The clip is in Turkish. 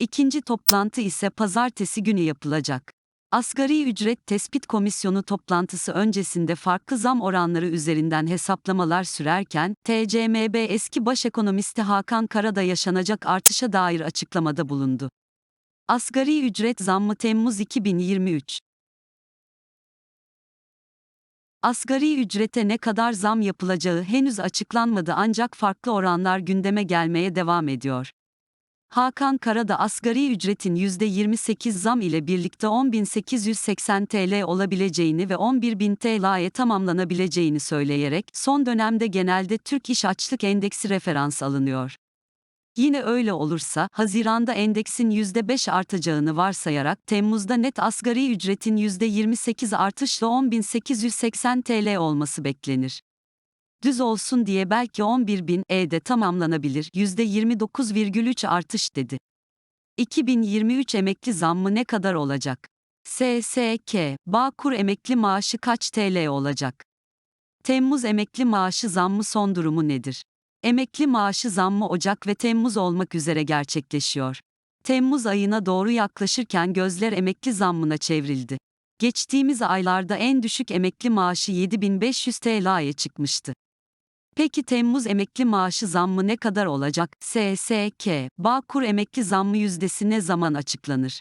İkinci toplantı ise pazartesi günü yapılacak. Asgari ücret tespit komisyonu toplantısı öncesinde farklı zam oranları üzerinden hesaplamalar sürerken, TCMB eski baş ekonomisti Hakan Kara da yaşanacak artışa dair açıklamada bulundu. Asgari ücret zammı Temmuz 2023 Asgari ücrete ne kadar zam yapılacağı henüz açıklanmadı ancak farklı oranlar gündeme gelmeye devam ediyor. Hakan Kara da asgari ücretin %28 zam ile birlikte 10.880 TL olabileceğini ve 11.000 TL'ye tamamlanabileceğini söyleyerek son dönemde genelde Türk İş Açlık Endeksi referans alınıyor. Yine öyle olursa, Haziran'da endeksin %5 artacağını varsayarak Temmuz'da net asgari ücretin %28 artışla 10.880 TL olması beklenir. Düz olsun diye belki 11.000 E'de tamamlanabilir %29,3 artış dedi. 2023 emekli zammı ne kadar olacak? SSK, Bağkur emekli maaşı kaç TL olacak? Temmuz emekli maaşı zammı son durumu nedir? Emekli maaşı zammı Ocak ve Temmuz olmak üzere gerçekleşiyor. Temmuz ayına doğru yaklaşırken gözler emekli zammına çevrildi. Geçtiğimiz aylarda en düşük emekli maaşı 7500 TL'ye çıkmıştı. Peki Temmuz emekli maaşı zammı ne kadar olacak? SSK, Bağkur emekli zammı yüzdesi ne zaman açıklanır?